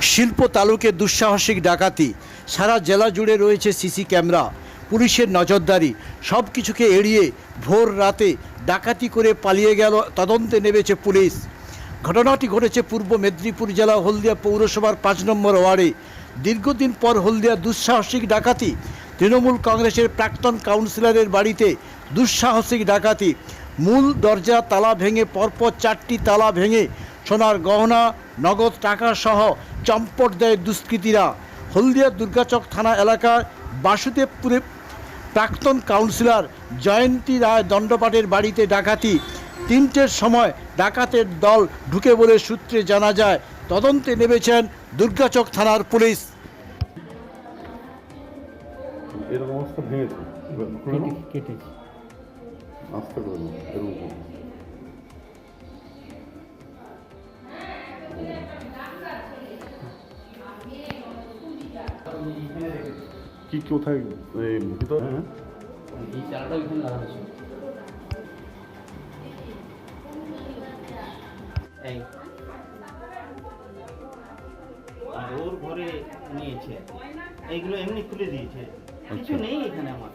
শিল্প তালুকে দুঃসাহসিক ডাকাতি। সারা জেলা জুড়ে রয়েছে সিসি ক্যামেরা, পুলিশের নজরদারি সব কিছুকে এড়িয়ে ভোর রাতে ডাকাতি করে পালিয়ে গেল, তদন্তে নেমেছে পুলিশ। ঘটনাটি ঘটেছে পূর্ব মেদিনীপুর জেলা হলদিয়া পৌরসভার পাঁচ নম্বর ওয়ার্ডে। দীর্ঘদিন পর হলদিয়া দুঃসাহসিক ডাকাতি। তৃণমূল কংগ্রেসের প্রাক্তন কাউন্সিলরের বাড়িতে দুঃসাহসিক ডাকাতি। মূল দরজা তালা ভেঙে পরপর চারটি তালা ভেঙে সোনার গহনা নগদ টাকা সহ চম্পট দেয় দুষ্কৃতীরা। হলদিয়া দুর্গাচক থানা এলাকার বাসুদেবপুরে প্রাক্তন কাউন্সিলর জয়ন্তী রায় দণ্ডপাটের বাড়িতে ডাকাতি। তিনটের সময় ডাকাতের দল ঢুকে বলে সূত্রে জানা যায় তদন্তে নেমেছেন দুর্গাচক থানার পুলিশ। এরকম অবস্থা ভেঙেছে। নাও। আস্তে করে কি কোথায় এই ভিতরে। হ্যাঁ এই চালাটা ওইখানে লাগানো ছিল এই। আর ওর ঘরে নিয়েছে। এইগুলো এমনি খুলে দিয়েছে। কিছু আচ্ছা। নেই এখানে আমার।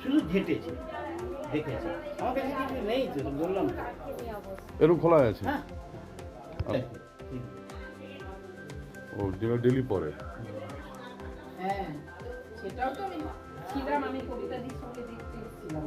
শুধু ঘেটেছে। দেখেছে আমার কাছে কিছু নেই তো তো বললাম। এরকম খোলা আছে? হ্যাঁ। ও যেটা ডেলি পরে হ্যাঁ সেটাও তো আমি ছিলাম আমি কবিতা দির সঙ্গে দেখতে এসেছিলাম।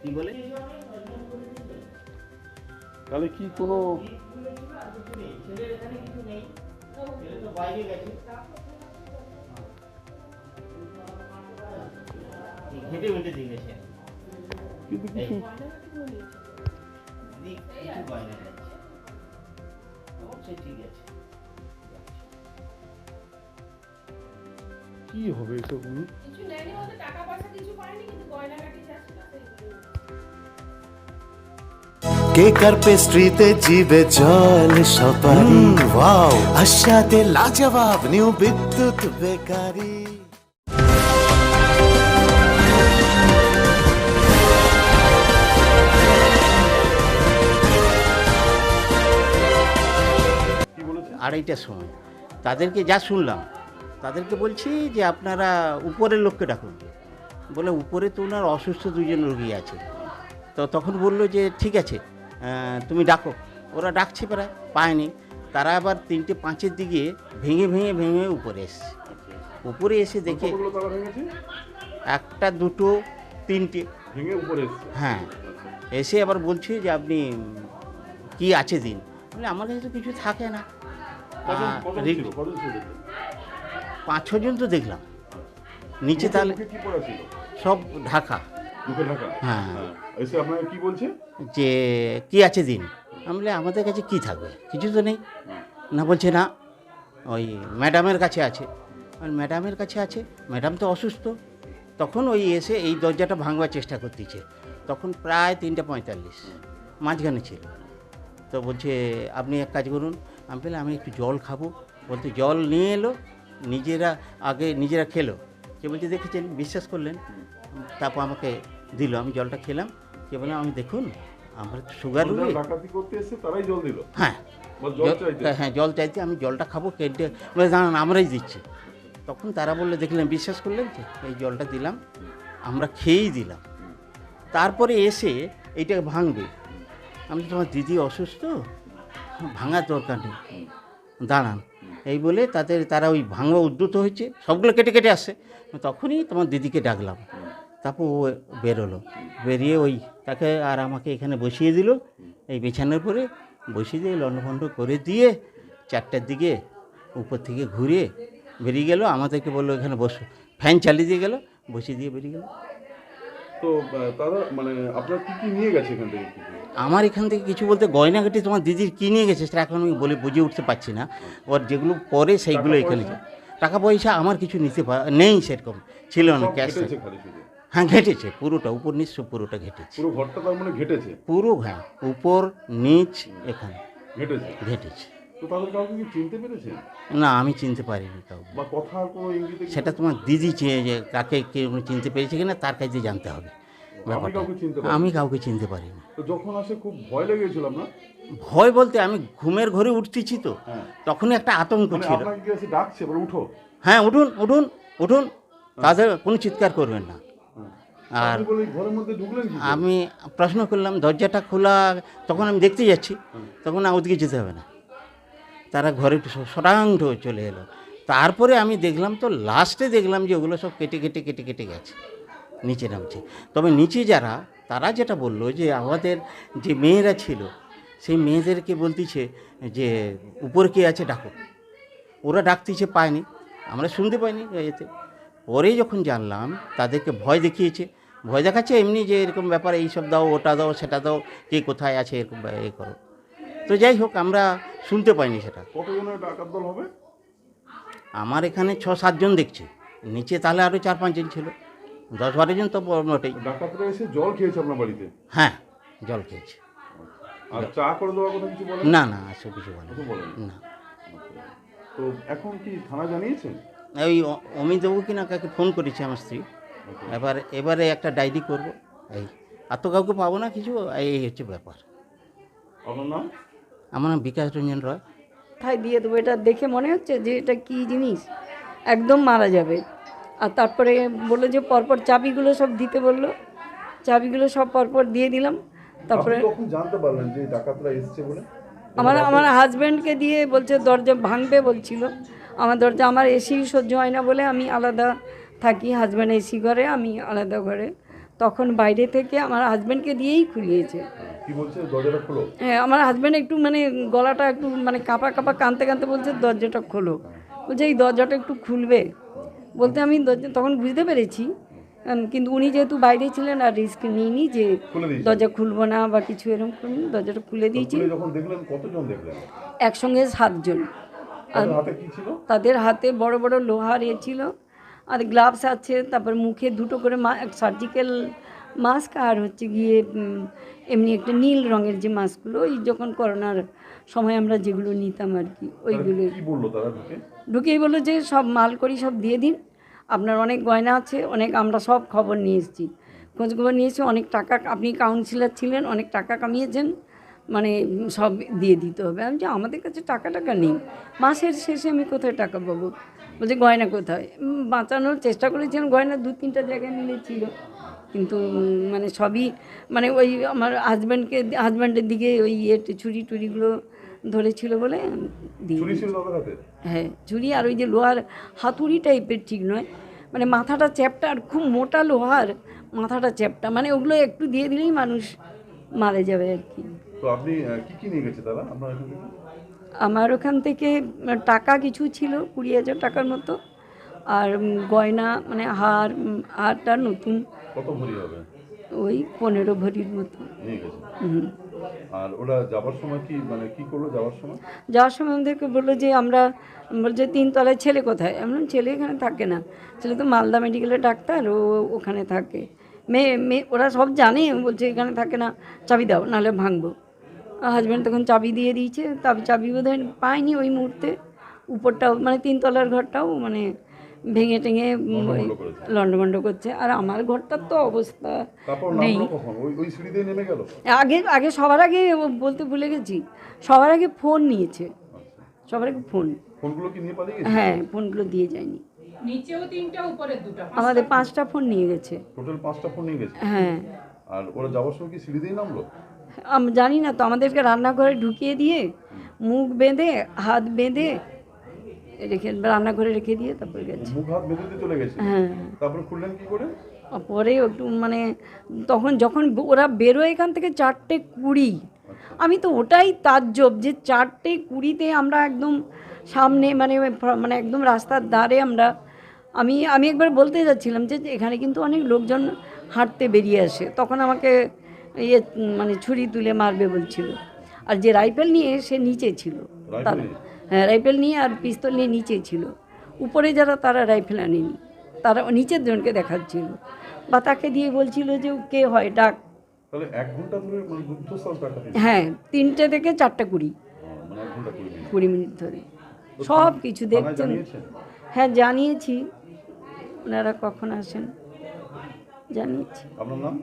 কি বলে? তাহলে কি কোনো ছেলের এখানে কিছু নেই। ছেলে তো বাইরে গেছে এই ঘেটে ঘেটে দিয়ে গেছে কিন্তু এই কিছু দিক কিছু বাইরে ঠিক আছে কি হবে এসব? কিছু নেয়নি টাকা পয়সা কিছু পায়নি, কিন্তু গয়নাগাটি কেকার পেস্ট্রিতে জিবে জল সপারি ওয়াও। আশাতে লাজবাব নিউ বিদ্যুৎ বেকারি। কি আড়াইটার সময়। তাদেরকে যা শুনলাম তাদেরকে বলছি যে আপনারা উপরের লোককে ডাকুন। বলে উপরে তো ওনার অসুস্থ দুজন রোগী আছে। তো তখন বলল যে ঠিক আছে। তুমি ডাকো। ওরা ডাকছে প্রায় পায়নি। তারা আবার তিনটে পাঁচের দিকে ভেঙে ভেঙে ভেঙে উপরে এসছে। উপরে এসে দেখে একটা দুটো তিনটে। ভেঙে উপরে হ্যাঁ। এসে আবার বলছি যে আপনি কি আছে দিন? বলে আমার কাছে তো কিছু থাকে না? পাঁচ ছজন তো দেখলাম। নিচে তাহলে সব ঢাকা। হ্যাঁ। এসে আপনাকে কি বলছে? যে কি আছে দিন? আমি বলি আমাদের কাছে কি থাকবে? কিছু তো নেই। না বলছে না ওই ম্যাডামের কাছে আছে। আর ম্যাডামের কাছে আছে? ম্যাডাম তো অসুস্থ। তখন ওই এসে এই দরজাটা ভাঙবার চেষ্টা করতেছে। তখন প্রায় তিনটে পঁয়তাল্লিশ মাঝখানে ছিল। তো বলছে আপনি এক কাজ করুন। আমি বললাম আমি একটু জল খাব। বলতে জল নিয়ে এলো নিজেরা আগে নিজেরা খেলো। কে বলছে দেখেছেন? বিশ্বাস করলেন? তারপর আমাকে দিল আমি জলটা খেলাম। কে বললাম আমি দেখুন আমার সুগার রুগী। তারাই জল দিল। হ্যাঁ। জল জল- হ্যাঁ জল চাইতে আমি জলটা খাব কেটে বলে দাঁড়ান আমরাই দিচ্ছি। তখন তারা বললে দেখলেন বিশ্বাস করলেন তো? এই জলটা দিলাম আমরা খেয়েই দিলাম। তারপরে এসে এইটাকে ভাঙবে। আমি তোমার দিদি অসুস্থ? ভাঙার দরকার নেই। দাঁড়ান। এই বলে তাদের তারা ওই ভাঙা উদ্যত হয়েছে সবগুলো কেটে কেটে আসছে তখনই তোমার দিদিকে ডাকলাম। তারপর ও বেরোলো। বেরিয়ে ওই তাকে আর আমাকে এখানে বসিয়ে দিল। এই বিছানার পরে বসিয়ে দিয়ে লন্ডভন্ড করে দিয়ে চারটার দিকে উপর থেকে ঘুরে বেরিয়ে গেল। আমাদেরকে বলল এখানে বসো। ফ্যান চালিয়ে দিয়ে গেল বসিয়ে দিয়ে বেরিয়ে গেল। তো তারা মানে আপনার কি কি নিয়ে গেছে এখান থেকে? আমার এখান থেকে কিছু বলতে গয়নাঘাটি তোমার দিদির কী নিয়ে গেছে সেটা এখন আমি বলে বুঝে উঠতে পারছি না। ওর যেগুলো পরে সেইগুলো এখানে টাকা পয়সা আমার কিছু নিতে নেই সেরকম। ছিল না ক্যাশ হ্যাঁ ঘেটেছে। পুরোটা উপর নিচ পুরোটা ঘেটেছে। পুরো ঘরটা তার মানে ঘেটেছে? পুরো হ্যাঁ উপর নিচ এখানে। ঘেটেছে? ঘেটেছে। তো তাদের কাউকে কি চিনতে পেরেছেন না আমি চিনতে পারিনি কাউকে। বা কথার কোনো ইঙ্গিতে সেটা তোমার দিদি চেয়ে যে কাকে কে চিনতে পেরেছে কিনা তার কাছে জানতে হবে। ব্যাপারটা। আমি কাউকে চিনতে পারিনি। তো যখন আসে খুব ভয় লেগেছিল আপনার ভয় বলতে আমি ঘুমের ঘরে উঠতেছি তো। হ্যাঁ। তখনই একটা আতঙ্ক মানে ছিল। ডাকছে? উঠো। হ্যাঁ উঠুন উঠুন উঠুন। তাদের কোনো চিৎকার করবেন না। আর? আমি প্রশ্ন করলাম দরজাটা খোলা তখন আমি দেখতে যাচ্ছি তখন ওদিকে যেতে হবে না। তারা ঘরে সরাংঠ চলে এলো। তারপরে আমি দেখলাম তো লাস্টে দেখলাম যে ওগুলো সব কেটে কেটে কেটে কেটে গেছে নিচে নামছে। তবে নিচে যারা তারা যেটা বলল যে আমাদের যে মেয়েরা ছিল সেই মেয়েদেরকে বলতেছে যে উপরে কে আছে ডাকো। ওরা ডাকতেছে পায়নি। আমরা শুনতে পাইনি এতে। পরে যখন জানলাম তাদেরকে ভয় দেখিয়েছে ভয় দেখাচ্ছে এমনি যে এরকম ব্যাপার এইসব দাও ওটা দাও সেটা দাও কে কোথায় আছে এরকম এ করো। তো যাই হোক আমরা শুনতে পাইনি সেটা। কতজনের ডাকাত দল হবে? আমার এখানে ছ সাতজন দেখছি। নিচে তাহলে আরও চার পাঁচজন ছিল। দশ বারো জন তো মোটেই। ডাকাতরা এসে জল খেয়েছে আপনার বাড়িতে? হ্যাঁ জল খেয়েছে। আর চা করে দেওয়ার কথা কিছু বলেন না না আসলে কিছু বলেন না। তো এখন কি থানা জানিয়েছেন ওই অমিতবাবু কিনা কাকে ফোন করেছে আমার স্ত্রী। এবার এবারে একটা ডায়েরি করব। এই আর তো কাউকে পাবো না কিছু এই হচ্ছে ব্যাপার। আমার নাম বিকাশ রঞ্জন রয়। কোথায় দিয়ে দেবো এটা দেখে মনে হচ্ছে যে এটা কি জিনিস? একদম মারা যাবে। আর তারপরে বলল যে পরপর চাবিগুলো সব দিতে বলল। চাবিগুলো সব পরপর দিয়ে দিলাম। তারপরে জানতে পারলেন যে ডাকাতরা এসছে বলে? আমার আমার হাজব্যান্ডকে দিয়ে বলছে দরজা ভাঙবে বলছিল। আমার দরজা আমার এসি সহ্য হয় না বলে আমি আলাদা থাকি হাজব্যান্ড এসি ঘরে আমি আলাদা ঘরে। তখন বাইরে থেকে আমার হাজব্যান্ডকে দিয়েই খুলিয়েছে। হ্যাঁ আমার হাজব্যান্ড একটু মানে গলাটা একটু মানে কাঁপা কাঁপা কাঁদতে কাঁদতে বলছে দরজাটা খোলো। বলছে এই দরজাটা একটু খুলবে। বলতে আমি দরজা তখন বুঝতে পেরেছি। কিন্তু উনি যেহেতু বাইরে ছিলেন আর রিস্ক নিইনি যে দরজা খুলবো না বা কিছু এরকম করিনি দরজাটা খুলে দিয়েছি। একসঙ্গে সাতজন। তাদের হাতে কি ছিল? তাদের হাতে বড় বড় লোহার এ ছিল। আর গ্লাভস আছে তারপর মুখে দুটো করে সার্জিক্যাল মাস্ক আর হচ্ছে গিয়ে এমনি একটা নীল রঙের যে মাস্কগুলো ওই যখন করোনার সময় আমরা যেগুলো নিতাম আর কি ওইগুলো। ঢুকেই বলল যে সব মাল করি সব দিয়ে দিন আপনার অনেক গয়না আছে অনেক আমরা সব খবর নিয়ে এসেছি। খোঁজখবর নিয়েছি অনেক টাকা আপনি কাউন্সিলর ছিলেন অনেক টাকা কামিয়েছেন মানে সব দিয়ে দিতে হবে। আমি যে আমাদের কাছে টাকা টাকা নেই মাসের শেষে আমি কোথায় টাকা পাবো? বলছে গয়না কোথায়? বাঁচানোর চেষ্টা করেছিলাম গয়না দু তিনটা জায়গায় মিলেছিল। কিন্তু মানে সবই মানে ওই আমার হাজব্যান্ডকে হাজব্যান্ডের দিকে ওই ইয়ে ছুরি টুরিগুলো ধরেছিল বলে হ্যাঁ ছুরি আর ওই যে লোহার হাতুড়ি টাইপের ঠিক নয়। মানে মাথাটা চ্যাপটা আর খুব মোটা লোহার মাথাটা চ্যাপটা মানে ওগুলো একটু দিয়ে দিলেই মানুষ মারা যাবে আর কি। তো আপনি কি কি নিয়ে গেছে তারা? আপনার আমার ওখান থেকে টাকা কিছু ছিল কুড়ি হাজার টাকার মতো। আর গয়না মানে হার হারটা নতুন। কত ভরি হবে? ওই পনেরো ভরির মতো। হুম। আর ওরা যাবার সময় কি মানে কি করল যাওয়ার সময়? যাওয়ার সময় আমাদেরকে বলল যে আমরা বলছে তিনতলায় ছেলে কোথায়? এমন ছেলে এখানে থাকে না। ছেলে তো মালদা মেডিকেলের ডাক্তার ও ওখানে থাকে। মেয়ে মেয়ে ওরা সব জানে। বলছে এখানে থাকে না চাবি দাও নাহলে ভাঙবো। হাজব্যান্ড তখন চাবি দিয়ে দিয়েছে। তবে চাবি বোধহয় পায়নি ওই মুহূর্তে। উপরটাও মানে তিনতলার ঘরটাও মানে ভেঙে টেঙে। লন্ডভন্ড করছে। আর আমার ঘরটার তো অবস্থা নেই। নামলো কখন? ওই ওই সিঁড়ি দিয়ে নেমে গেল? আগে আগে সবার আগে ও বলতে ভুলে গেছি। সবার আগে ফোন নিয়েছে। সবার আগে ফোন হ্যাঁ ফোনগুলো দিয়ে যায়নি। নিচেও তিনটা উপরে দুটো। আমাদের পাঁচটা ফোন নিয়ে গেছে। টোটাল পাঁচটা ফোন নিয়ে গেছে? হ্যাঁ। আর ওরা যাওয়ার সময় কি সিঁড়ি দিয়ে নামলো? জানি না তো আমাদেরকে রান্নাঘরে ঢুকিয়ে দিয়ে মুখ বেঁধে হাত বেঁধে রেখে রান্নাঘরে রেখে দিয়ে তারপরে গেছে। হ্যাঁ। তারপরে খুললেন কি করে? আর পরে একটু মানে তখন যখন ওরা বেরোয় এখান থেকে চারটে কুড়ি। আমি তো ওটাই তাজ্জব যে চারটে কুড়িতে আমরা একদম সামনে মানে মানে একদম রাস্তার ধারে আমরা আমি আমি একবার বলতে যাচ্ছিলাম যে এখানে কিন্তু অনেক লোকজন হাঁটতে বেরিয়ে আসে। তখন আমাকে ইয়ে মানে ছুরি তুলে মারবে বলছিল। আর যে রাইফেল নিয়ে সে নিচে ছিল। তারা হ্যাঁ রাইফেল নিয়ে আর পিস্তল নিয়ে নিচে ছিল। উপরে যারা তারা রাইফেল আনেনি। তারা নিচের জনকে দেখাচ্ছিল। বা তাকে দিয়ে বলছিল যে কে হয়? ডাক। মানে হ্যাঁ তিনটে থেকে চারটে কুড়ি। মানে কুড়ি মিনিট। ধরে। সব কিছু দেখছেন। হ্যাঁ জানিয়েছি। ওনারা কখন আসেন? জানিয়েছি। আপনার নাম?